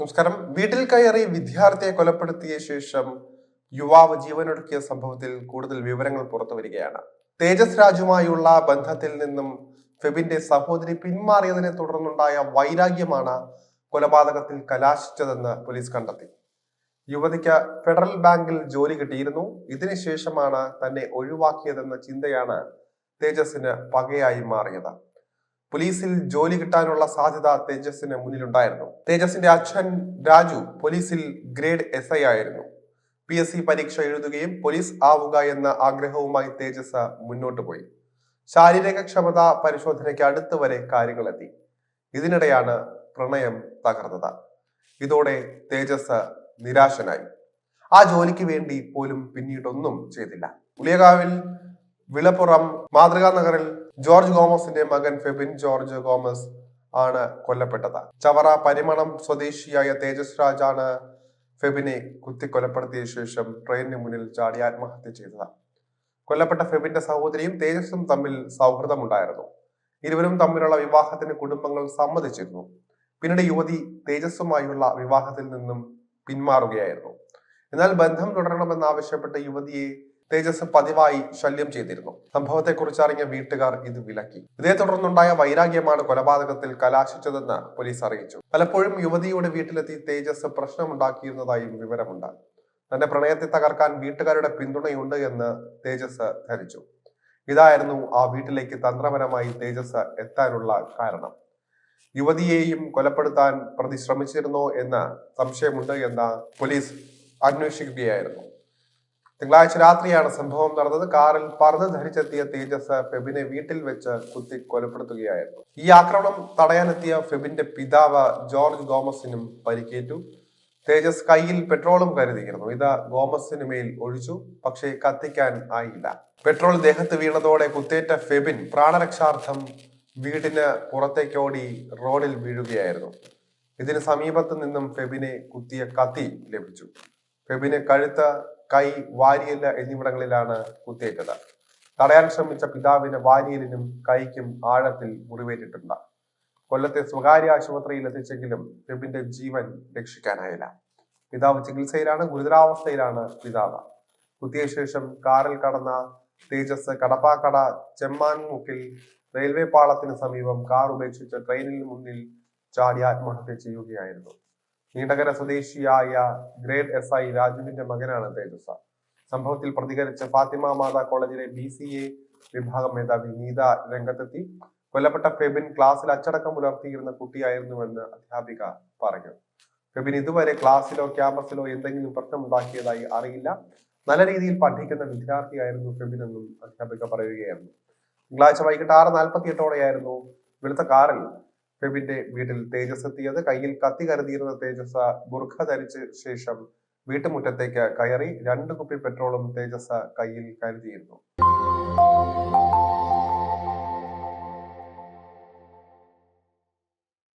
നമസ്കാരം. വീട്ടിൽ കയറി വിദ്യാർത്ഥിയെ കൊലപ്പെടുത്തിയ ശേഷം യുവാവ് ജീവനൊടുക്കിയ സംഭവത്തിൽ കൂടുതൽ വിവരങ്ങൾ പുറത്തു വരികയാണ്. തേജസ് രാജുമായുള്ള ബന്ധത്തിൽ നിന്നും ഫെബിന്റെ സഹോദരി പിന്മാറിയതിനെ തുടർന്നുണ്ടായ വൈരാഗ്യമാണ് കൊലപാതകത്തിൽ കലാശിച്ചതെന്ന് പോലീസ് കണ്ടെത്തി. യുവതിക്ക് ഫെഡറൽ ബാങ്കിൽ ജോലി കിട്ടിയിരുന്നു. ഇതിനുശേഷമാണ് തന്നെ ഒഴിവാക്കിയതെന്ന ചിന്തയാണ് തേജസിന് പകയായി മാറിയത്. പോലീസിൽ ജോലി കിട്ടാനുള്ള സാധ്യത തേജസിന് മുന്നിലുണ്ടായിരുന്നു. തേജസിന്റെ അച്ഛൻ രാജു പോലീസിൽ ഗ്രേഡ് എസ് ഐ ആയിരുന്നു. പി എസ് സി പരീക്ഷ എഴുതുകയും പോലീസ് ആവുക എന്ന ആഗ്രഹവുമായി തേജസ് മുന്നോട്ട് പോയി. ശാരീരിക ക്ഷമത പരിശോധനയ്ക്ക് അടുത്ത് വരെ കാര്യങ്ങളെത്തി ഇതിനിടെയാണ് പ്രണയം തകർന്നത്. ഇതോടെ തേജസ് നിരാശനായി. ആ ജോലിക്ക് വേണ്ടി പോലും പിന്നീടൊന്നും ചെയ്തില്ല. ഉളിയകാവിൽ വിളപ്പുറം മാതൃകാ നഗറിൽ ജോർജ് ഗോമസിന്റെ മകൻ ഫെബിൻ ജോർജ് ഗോമസ് ആണ് കൊല്ലപ്പെട്ടത്. ചവറ പരിമണം സ്വദേശിയായ തേജസ് രാജാണ് ഫെബിനെ കുത്തിക്കൊലപ്പെടുത്തിയ ശേഷം ട്രെയിനിന് മുന്നിൽ ചാടി ആത്മഹത്യ ചെയ്തത്. കൊല്ലപ്പെട്ട ഫെബിന്റെ സഹോദരിയും തേജസും തമ്മിൽ സൗഹൃദമുണ്ടായിരുന്നു. ഇരുവരും തമ്മിലുള്ള വിവാഹത്തിന് കുടുംബങ്ങൾ സമ്മതിച്ചിരുന്നു. പിന്നീട് യുവതി തേജസ്സുമായുള്ള വിവാഹത്തിൽ നിന്നും പിന്മാറുകയായിരുന്നു. എന്നാൽ ബന്ധം തുടരണമെന്നാവശ്യപ്പെട്ട് യുവതിയെ തേജസ് പതിവായി ശല്യം ചെയ്തിരുന്നു. സംഭവത്തെക്കുറിച്ച് അറിഞ്ഞ വീട്ടുകാർ ഇത് വിലക്കി. ഇതേ തുടർന്നുണ്ടായ വൈരാഗ്യമാണ് കൊലപാതകത്തിൽ കലാശിച്ചതെന്ന് പോലീസ് അറിയിച്ചു. പലപ്പോഴും യുവതിയുടെ വീട്ടിലെത്തി തേജസ് പ്രശ്നമുണ്ടാക്കിയിരുന്നതായും വിവരമുണ്ട് തന്റെ പ്രണയത്തെ തകർക്കാൻ വീട്ടുകാരുടെ പിന്തുണയുണ്ട് എന്ന് തേജസ് ധരിച്ചു. ഇതായിരുന്നു ആ വീട്ടിലേക്ക് തന്ത്രപരമായി തേജസ് എത്താനുള്ള കാരണം. യുവതിയെയും കൊലപ്പെടുത്താൻ പ്രതി ശ്രമിച്ചിരുന്നോ എന്ന് സംശയമുണ്ട് എന്ന് പോലീസ് അന്വേഷിക്കുകയായിരുന്നു. തിങ്കളാഴ്ച രാത്രിയാണ് സംഭവം നടന്നത്. കാറിൽ പറന്ന് ധരിച്ചെത്തിയ തേജസ് ഫെബിനെ വീട്ടിൽ വെച്ച് കുത്തി കൊലപ്പെടുത്തുകയായിരുന്നു. ഈ ആക്രമണം തടയാനെത്തിയ ഫെബിന്റെ പിതാവ് ജോർജ് ഗോമസിനും പരിക്കേറ്റു. തേജസ് കയ്യിൽ പെട്രോളും കരുതിയിരുന്നു. ഇത് ഗോമസിന് മേൽ ഒഴിച്ചു പക്ഷേ കത്തിക്കാൻ ആയില്ല. പെട്രോൾ ദേഹത്ത് വീണതോടെ കുത്തേറ്റ ഫെബിൻ പ്രാണരക്ഷാർത്ഥം വീടിന് പുറത്തേക്കോടി റോഡിൽ വീഴുകയായിരുന്നു. ഇതിന് സമീപത്ത് നിന്നും ഫെബിനെ കുത്തിയ കത്തി ലഭിച്ചു. ഫെബിന് കഴുത്ത് കൈ വാരിയൽ എന്നിവിടങ്ങളിലാണ് കുത്തേറ്റത്. തടയാൻ ശ്രമിച്ച പിതാവിന് വാരിയലിനും കൈക്കും ആഴത്തിൽ മുറിവേറ്റിട്ടുണ്ട്. കൊല്ലത്തെ സ്വകാര്യ ആശുപത്രിയിൽ എത്തിച്ചെങ്കിലും ഫെബിന്റെ ജീവൻ രക്ഷിക്കാനായില്ല. പിതാവ് ചികിത്സയിലാണ് ഗുരുതരാവസ്ഥയിലാണ് പിതാവ്. കുത്തിയ ശേഷം കാറിൽ കടന്ന തേജസ് കടപ്പാക്കട ചെമ്മാൻമുക്കിൽ റെയിൽവേ പാളത്തിന് സമീപം കാർ ഉപേക്ഷിച്ച് ട്രെയിനിന് മുന്നിൽ ചാടി ആത്മഹത്യ ചെയ്യുകയായിരുന്നു. നീണ്ടകര സ്വദേശിയായ ഗ്രേഡ് എസ് ഐ രാജുവിന്റെ മകനാണ് തേജസ് സംഭവത്തിൽ പ്രതികരിച്ച ഫാത്തിമ മാതാ കോളേജിലെ ബി സി എ വിഭാഗം മേധാവി നീത രംഗത്തെത്തി. കൊല്ലപ്പെട്ട ഫെബിൻ ക്ലാസ്സിൽ അച്ചടക്കം പുലർത്തിയിരുന്ന കുട്ടിയായിരുന്നുവെന്ന് അധ്യാപിക പറഞ്ഞു. ഫെബിൻ ഇതുവരെ ക്ലാസ്സിലോ ക്യാമ്പസിലോ എന്തെങ്കിലും പ്രശ്നം ഉണ്ടാക്കിയതായി അറിയില്ല. നല്ല രീതിയിൽ പഠിക്കുന്ന വിദ്യാർത്ഥിയായിരുന്നു ഫെബിൻ എന്നും അധ്യാപിക പറയുകയായിരുന്നു. തിങ്കളാഴ്ച വൈകിട്ട് ആറ് നാൽപ്പത്തി എട്ടോടെയായിരുന്നു വെളുത്ത കാറിൽ ഫെബിന്റെ വീട്ടിൽ തേജസ് എത്തിയത് കയ്യിൽ കത്തി കരുതിയിരുന്ന തേജസ് ബുർഖ ധരിച്ച ശേഷം വീട്ടുമുറ്റത്തേക്ക് കയറി രണ്ട് കുപ്പി പെട്രോളും തേജസ് കയ്യിൽ കരുതിയിരുന്നു.